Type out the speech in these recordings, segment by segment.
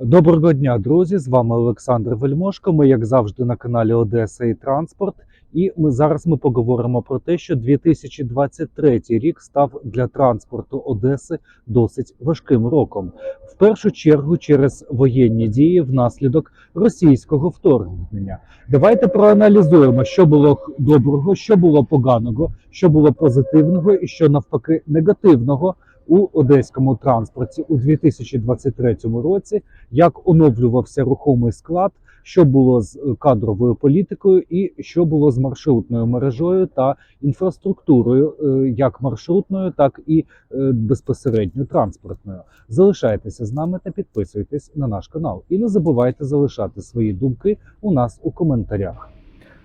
Доброго дня, друзі! З вами Олександр Вельмошко. Ми, як завжди, на каналі Одеса і Транспорт. І ми зараз ми поговоримо про те, що 2023 рік став для транспорту Одеси досить важким роком. В першу чергу через воєнні дії внаслідок російського вторгнення. Давайте проаналізуємо, що було доброго, що було поганого, що було позитивного і що навпаки негативного у одеському транспорті у 2023 році, як оновлювався рухомий склад, що було з е, кадровою політикою, і що було з маршрутною мережею та інфраструктурою, е, як маршрутною, так і е, безпосередньо транспортною. Залишайтеся з нами та підписуйтесь на наш канал. І не забувайте залишати свої думки у нас у коментарях.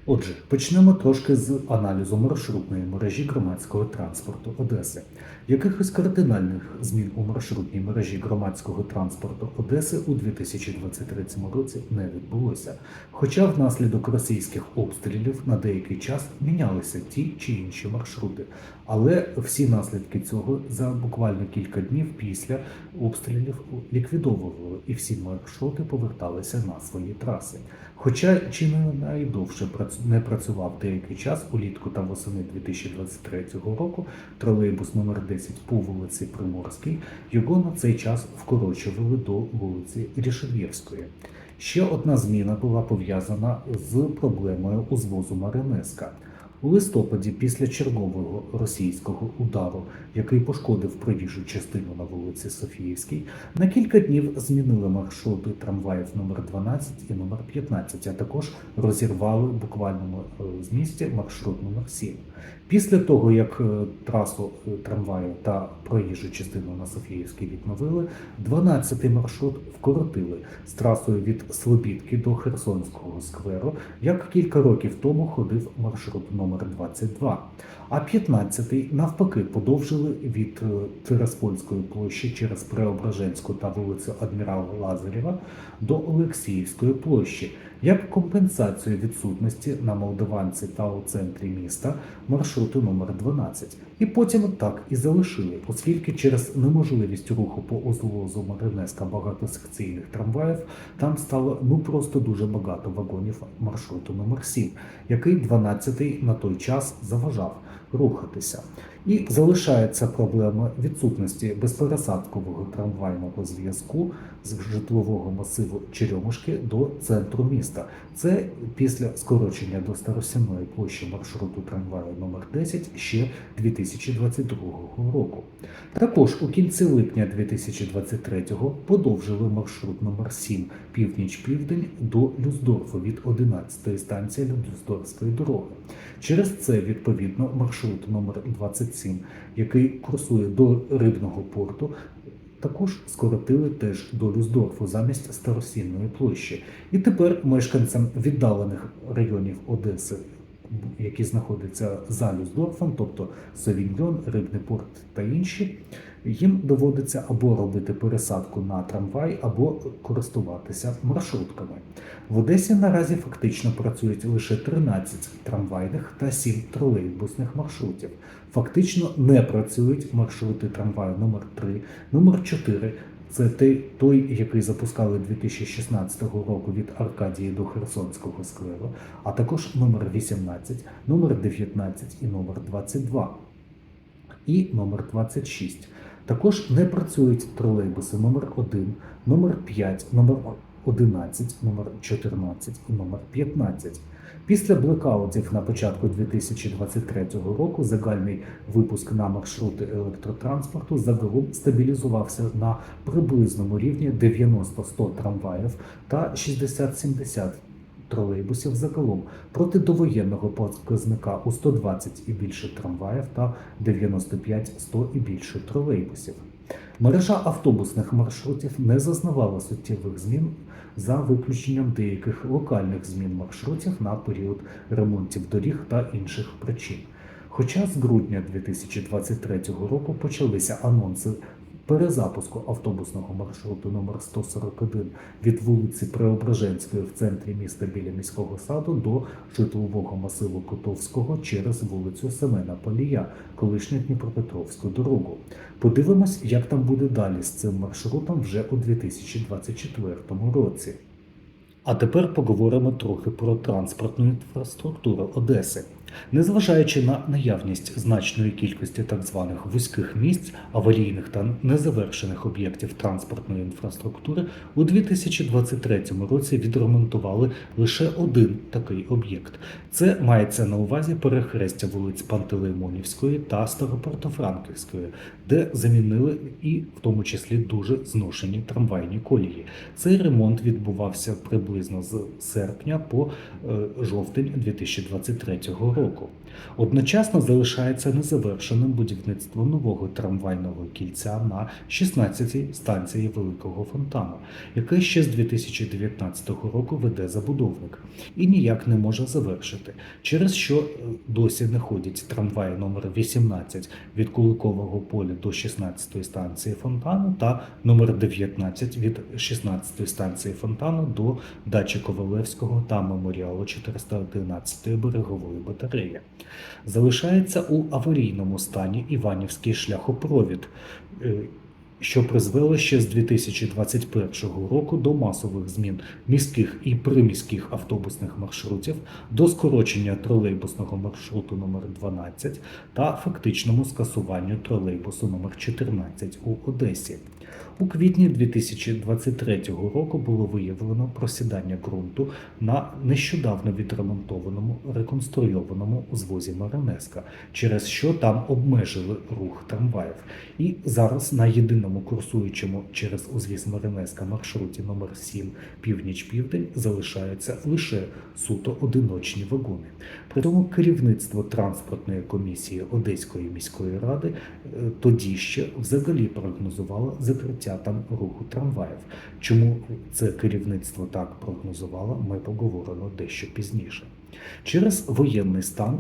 Отже, почнемо трошки з аналізу маршрутної мережі громадського транспорту Одеси. Якихось кардинальних змін у маршрутній мережі громадського транспорту Одеси у 2023 році не відбулося. Хоча внаслідок російських обстрілів на деякий час мінялися ті чи інші маршрути. Але всі наслідки цього за буквально кілька днів після обстрілів ліквідовували, і всі маршрути поверталися на свої траси. Хоча чи не найдовше не працював деякий час улітку та восени 2023 року тролейбус номер 10 по вулиці Приморській, його на цей час вкорочували до вулиці Рішевєвської. Ще одна зміна була пов'язана з проблемою узвозу Маринеска. У листопаді, після чергового російського удару, який пошкодив проїжджу частину на вулиці Софіївській, на кілька днів змінили маршрути трамваїв номер 12 і номер 15, а також розірвали в буквальному е, змісті маршрут номер 7. Після того, як е, трасу е, трамваю та проїжджу частину на Софіївській відновили, 12-й маршрут вкоротили з трасою від Слобідки до Херсонського скверу, як кілька років тому ходив маршрут номер 22. А 15-й навпаки подовжили від е, Тираспольської площі через Преображенську та вулицю Адмірала Лазарєва до Олексіївської площі як компенсацію відсутності на Молдаванці та у центрі міста маршруту номер 12. І потім так і залишили, оскільки через неможливість руху по узвозу Маринеска багатосекційних трамваїв там стало ну просто дуже багато вагонів маршруту номер 7, який 12-й на той час заважав рухатися. І залишається проблема відсутності безпересадкового трамвайного зв'язку з житлового масиву Черемушки до центру міста. Це після скорочення до Старосяної площі маршруту трамваю номер 10 ще 2022 року. Також у кінці липня 2023-го подовжили маршрут номер 7 північ-південь до Люсдорфу від 11-ї станції Люсдорфської дороги. Через це, відповідно, маршрут номер 27, який курсує до Рибного порту, також скоротили теж до здорфу замість Старосінної площі. І тепер мешканцям віддалених районів Одеси, які знаходяться за Люсдорфом, тобто Совіньйон, Рибний порт та інші, їм доводиться або робити пересадку на трамвай, або користуватися маршрутками. В Одесі наразі фактично працюють лише 13 трамвайних та 7 тролейбусних маршрутів. Фактично не працюють маршрути трамваю номер 3 номер 4 це той, який запускали 2016 року від Аркадії до Херсонського скверу, а також номер 18, номер 19 і номер 22 і номер 26. Також не працюють тролейбуси номер 1, номер 5, номер 11, номер 14 і номер 15. Після блекаутів на початку 2023 року загальний випуск на маршрути електротранспорту загалом стабілізувався на приблизному рівні 90-100 трамваїв та 60-70 тролейбусів загалом проти довоєнного показника у 120 і більше трамваїв та 95-100 і більше тролейбусів. Мережа автобусних маршрутів не зазнавала суттєвих змін за виключенням деяких локальних змін маршрутів на період ремонтів доріг та інших причин. Хоча з грудня 2023 року почалися анонси перезапуску автобусного маршруту номер 141 від вулиці Преображенської в центрі міста біля міського саду до житлового масиву Котовського через вулицю Семена Полія, колишню Дніпропетровську дорогу. Подивимось, як там буде далі з цим маршрутом вже у 2024 році. А тепер поговоримо трохи про транспортну інфраструктуру Одеси. Незважаючи на наявність значної кількості так званих вузьких місць, аварійних та незавершених об'єктів транспортної інфраструктури, у 2023 році відремонтували лише один такий об'єкт. Це мається на увазі перехрестя вулиць Пантелеймонівської та Старопортофранківської, де замінили і в тому числі дуже зношені трамвайні колії. Цей ремонт відбувався приблизно з серпня по е, жовтень 2023 року. pouco. Одночасно залишається незавершеним будівництво нового трамвайного кільця на 16-й станції Великого Фонтану, яке ще з 2019 року веде забудовник і ніяк не може завершити, через що е, досі не ходять трамваї номер 18 від Куликового поля до 16-ї станції Фонтану та номер 19 від 16-ї станції Фонтану до дачі Ковалевського та меморіалу 411-ї берегової батареї. Залишається у аварійному стані Іванівський шляхопровід, е, що призвело ще з 2021 року до масових змін міських і приміських автобусних маршрутів, до скорочення тролейбусного маршруту номер 12 та фактичному скасуванню тролейбусу номер 14 у Одесі. У квітні 2023 року було виявлено просідання ґрунту на нещодавно відремонтованому реконструйованому узвозі Маринеска, через що там обмежили рух трамваїв. І зараз на єдиному курсуючому через узвіз Маринеска маршруті номер 7 північ-південь залишаються лише суто одиночні вагони. При цьому керівництво транспортної комісії Одеської міської ради е, тоді ще взагалі прогнозувало закриття там руху трамваїв. Чому це керівництво так прогнозувало, ми поговоримо дещо пізніше. Через воєнний стан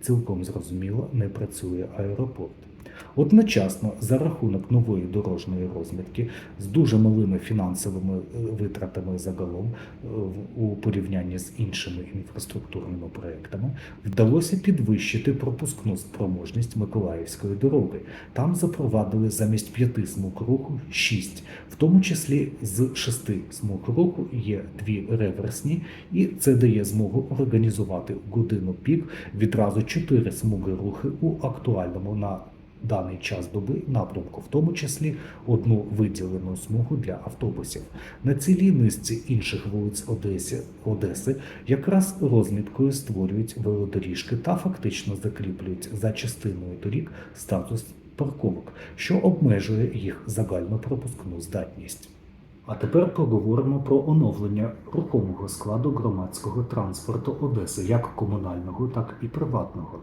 цілком зрозуміло не працює аеропорт. Одночасно, за рахунок нової дорожньої розмітки з дуже малими фінансовими е, витратами загалом е, у порівнянні з іншими інфраструктурними проектами, вдалося підвищити пропускну спроможність Миколаївської дороги. Там запровадили замість п'яти смуг руху шість, в тому числі з шести смуг руху є дві реверсні, і це дає змогу організувати годину пік відразу чотири смуги рухи у актуальному на даний час доби напрямку, в тому числі одну виділену смугу для автобусів. На цілій низці інших вулиць Одесі, Одеси якраз розміткою створюють велодоріжки та фактично закріплюють за частиною доріг статус парковок, що обмежує їх загальну пропускну здатність. А тепер поговоримо про оновлення рухомого складу громадського транспорту Одеси, як комунального, так і приватного.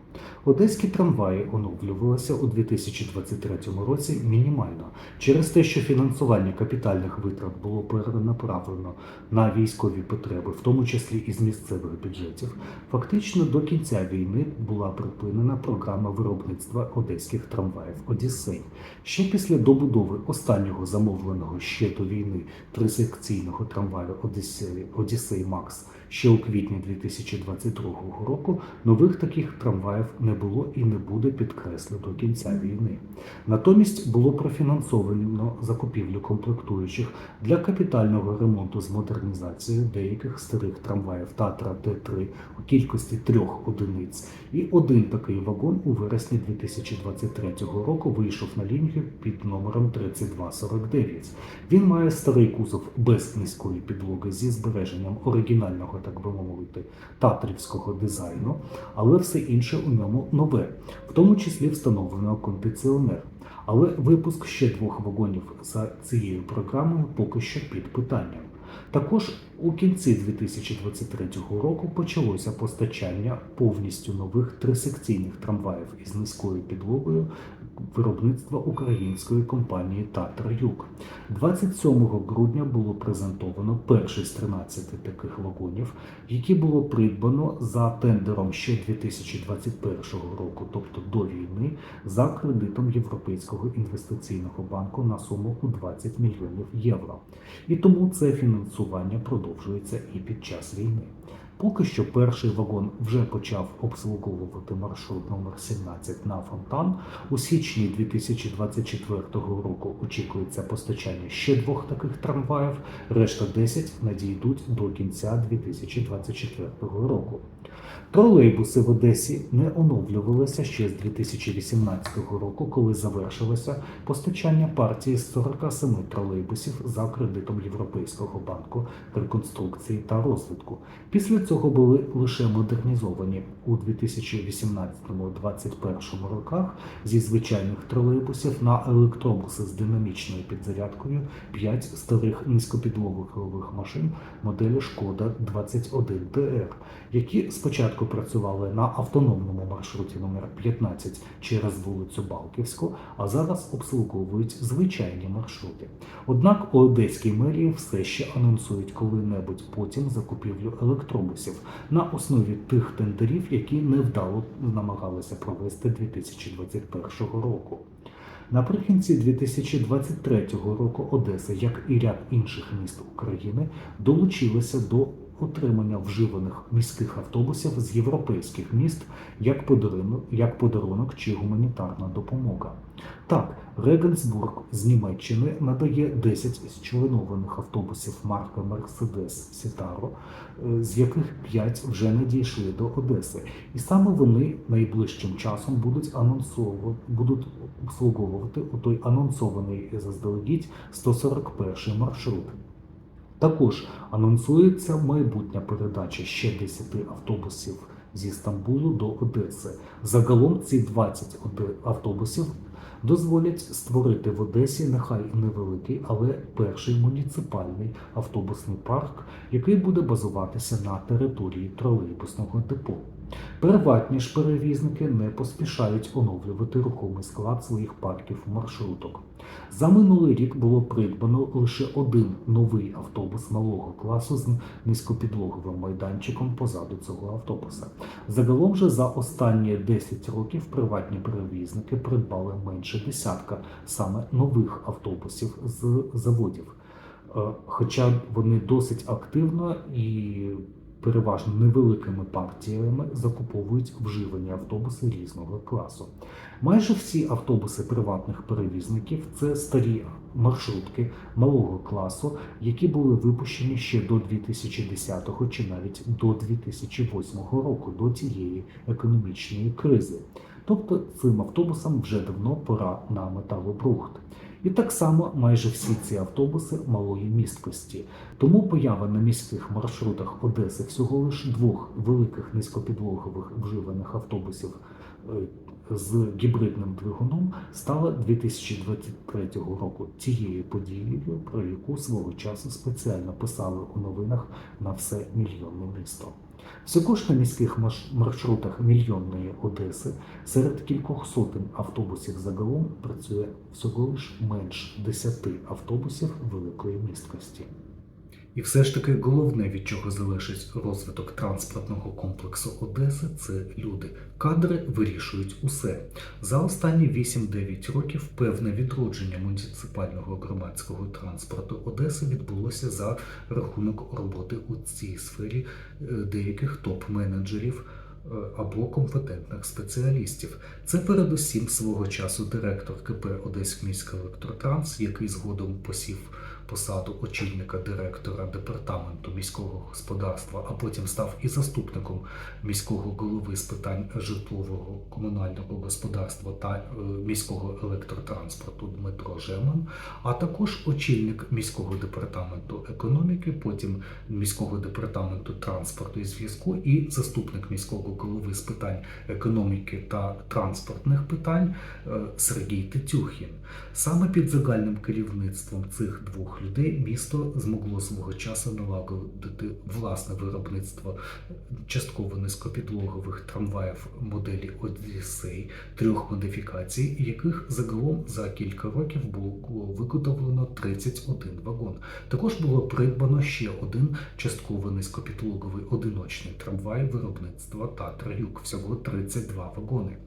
Одеські трамваї оновлювалися у 2023 році мінімально через те, що фінансування капітальних витрат було перенаправлено на військові потреби, в тому числі із місцевих бюджетів. Фактично до кінця війни була припинена програма виробництва одеських трамваїв Одіссей. Ще після добудови останнього замовленого ще до війни трисекційного трамваю Одіссей, Одеси Макс ще у квітні 2022 року нових таких трамваїв не було і не буде підкреслю до кінця війни. Натомість було профінансовано закупівлю комплектуючих для капітального ремонту з модернізацією деяких старих трамваїв Татра Т3 у кількості трьох одиниць. І один такий вагон у вересні 2023 року вийшов на лінію під номером 3249. Він має старий кузов без низької підлоги зі збереженням оригінального, так би мовити, татрівського дизайну, але все інше у ньому нове, в тому числі встановлено кондиціонер. Але випуск ще двох вагонів за цією програмою поки що під питанням. Також у кінці 2023 року почалося постачання повністю нових трисекційних трамваїв із низькою підлогою виробництва української компанії Татар Юг. 27 грудня було презентовано перший з 13 таких вагонів, які було придбано за тендером ще 2021 року, тобто до війни, за кредитом Європейського інвестиційного банку на суму у 20 мільйонів євро. І тому це фінансування продовжується і під час війни. Поки що перший вагон вже почав обслуговувати маршрут номер 17 на фонтан. У січні 2024 року очікується постачання ще двох таких трамваїв. Решта 10 надійдуть до кінця 2024 року. Тролейбуси в Одесі не оновлювалися ще з 2018 року, коли завершилося постачання партії з 47 тролейбусів за кредитом Європейського банку реконструкції та розвитку. Після цього були лише модернізовані у 2018-2021 роках зі звичайних тролейбусів на електробуси з динамічною підзарядкою 5 старих низькопідлогових машин моделі Шкода 21 ТР, які спочатку працювали на автономному маршруті номер 15 через вулицю Балківську, а зараз обслуговують звичайні маршрути. Однак у Одеській мерії все ще анонсують коли-небудь потім закупівлю електробусів на основі тих тендерів, які невдало намагалися провести 2021 року. Наприкінці 2023 року Одеса, як і ряд інших міст України, долучилася до отримання вживаних міських автобусів з європейських міст як подарунок, як подарунок чи гуманітарна допомога. Так, Регенсбург з Німеччини надає 10 членованих автобусів марки Citaro, е, з яких 5 вже надійшли до Одеси. І саме вони найближчим часом будуть анонсовувати, будуть обслуговувати у той анонсований заздалегідь 141 маршрут. Також анонсується майбутня передача ще 10 автобусів зі Стамбулу до Одеси. Загалом ці 20 оде- автобусів дозволять створити в Одесі нехай невеликий, але перший муніципальний автобусний парк, який буде базуватися на території тролейбусного депо. Приватні ж перевізники не поспішають оновлювати рухомий склад своїх парків маршруток. За минулий рік було придбано лише один новий автобус малого класу з низькопідлоговим майданчиком позаду цього автобуса. Загалом же за останні 10 років приватні перевізники придбали менше десятка саме нових автобусів з заводів. Е, Хоча вони досить активно і переважно невеликими партіями закуповують вживані автобуси різного класу. Майже всі автобуси приватних перевізників це старі маршрутки малого класу, які були випущені ще до 2010 чи навіть до 2008 року, до цієї економічної кризи. Тобто цим автобусам вже давно пора на металобрухт. І так само майже всі ці автобуси малої місткості. Тому поява на міських маршрутах Одеси всього лише двох великих низькопідлогових вживаних автобусів е, з гібридним двигуном стала 2023 року тією подією, про яку свого часу спеціально писали у новинах на все мільйонне місто. Всього ж на міських маршрутах мільйонної Одеси серед кількох сотень автобусів загалом працює всього лиш менш 10 автобусів великої місткості. І все ж таки головне, від чого залежить розвиток транспортного комплексу Одеси, це люди. Кадри вирішують усе. За останні 8-9 років певне відродження муніципального громадського транспорту Одеси відбулося за рахунок роботи у цій сфері е, деяких топ-менеджерів е, або компетентних спеціалістів. Це передусім свого часу директор КП Одеськміський електротранс, який згодом посів посаду очільника директора департаменту міського господарства, а потім став і заступником міського голови з питань житлового комунального господарства та е, міського електротранспорту Дмитро Жеман, а також очільник міського департаменту економіки, потім міського департаменту транспорту і зв'язку і заступник міського голови з питань економіки та транспортних питань е, Сергій Тетюхін. Саме під загальним керівництвом цих двох людей місто змогло свого часу налагодити власне виробництво частково низькопідлогових трамваїв моделі Одіссей трьох модифікацій, яких загалом за кілька років було виготовлено 31 вагон. Також було придбано ще один частково низькопідлоговий одиночний трамвай виробництва Татра Юг, всього 32 вагони.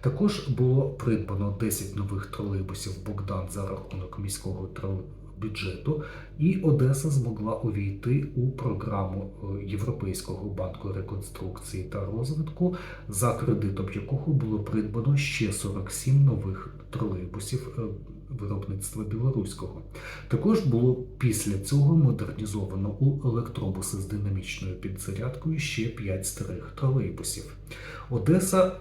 Також було придбано 10 нових тролейбусів Богдан за рахунок міського тролейбусу. Бюджету і Одеса змогла увійти у програму е, Європейського банку реконструкції та розвитку, за кредитом якого було придбано ще 47 нових тролейбусів е, виробництва білоруського. Також було після цього модернізовано у електробуси з динамічною підзарядкою ще 5 старих тролейбусів. Одеса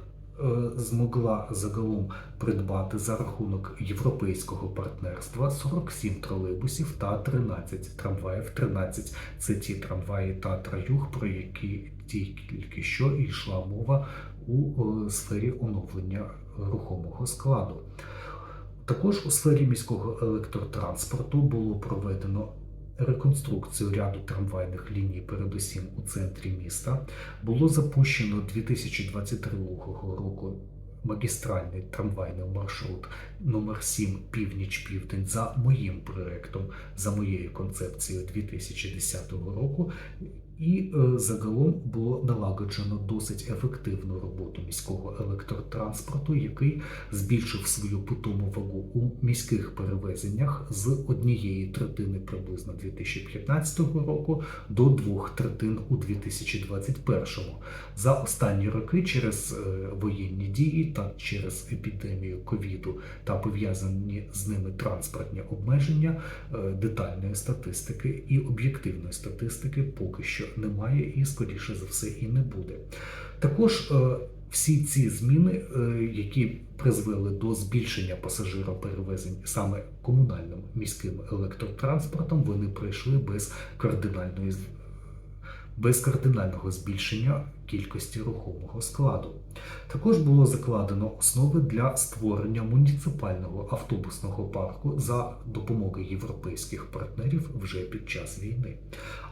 змогла загалом придбати за рахунок європейського партнерства 47 тролейбусів та 13 трамваїв. 13 це ті трамваї Татра Юг, про які тільки що йшла мова у е, сфері оновлення рухомого складу. Також у сфері міського електротранспорту було проведено реконструкцію ряду трамвайних ліній, передусім у центрі міста. Було запущено 2022 року магістральний трамвайний маршрут номер 7 північ-південь за моїм проектом, за моєю концепцією 2010 року. І е, загалом було налагоджено досить ефективну роботу міського електротранспорту, який збільшив свою питому вагу у міських перевезеннях з однієї третини приблизно 2015 року до двох третин у 2021. За останні роки через е, воєнні дії та через епідемію ковіду та пов'язані з ними транспортні обмеження е, детальної статистики і об'єктивної статистики поки що немає і, скоріше за все, і не буде. Також е, всі ці зміни, е, які призвели до збільшення пасажироперевезень саме комунальним міським електротранспортом, вони пройшли без кардинальної без кардинального збільшення кількості рухомого складу. Також було закладено основи для створення муніципального автобусного парку за допомогою європейських партнерів вже під час війни.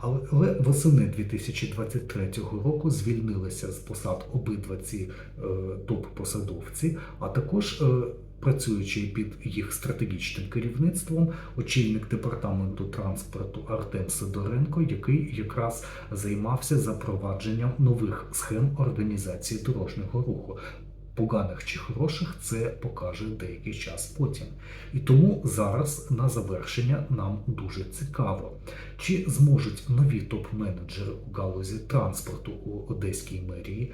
Але, восени 2023 року звільнилися з посад обидва ці е, топ-посадовці, а також. Е, Працюючи під їх стратегічним керівництвом, очільник департаменту транспорту Артем Сидоренко, який якраз займався запровадженням нових схем організації дорожнього руху. Поганих чи хороших це покаже деякий час потім. І тому зараз на завершення нам дуже цікаво, чи зможуть нові топ-менеджери у галузі транспорту у Одеській мерії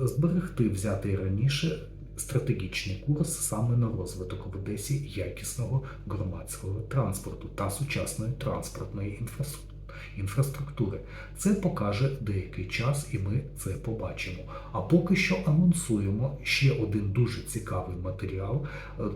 зберегти взятий раніше стратегічний курс саме на розвиток в Одесі якісного громадського транспорту та сучасної транспортної інфраструктури. Інфраструктури це покаже деякий час, і ми це побачимо. А поки що анонсуємо ще один дуже цікавий матеріал: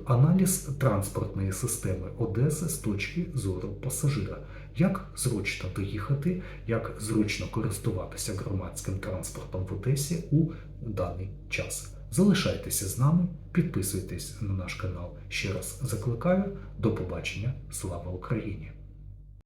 аналіз транспортної системи Одеси з точки зору пасажира. Як зручно доїхати, як зручно користуватися громадським транспортом в Одесі у даний час. Залишайтеся з нами, підписуйтесь на наш канал. Ще раз закликаю. До побачення. Слава Україні!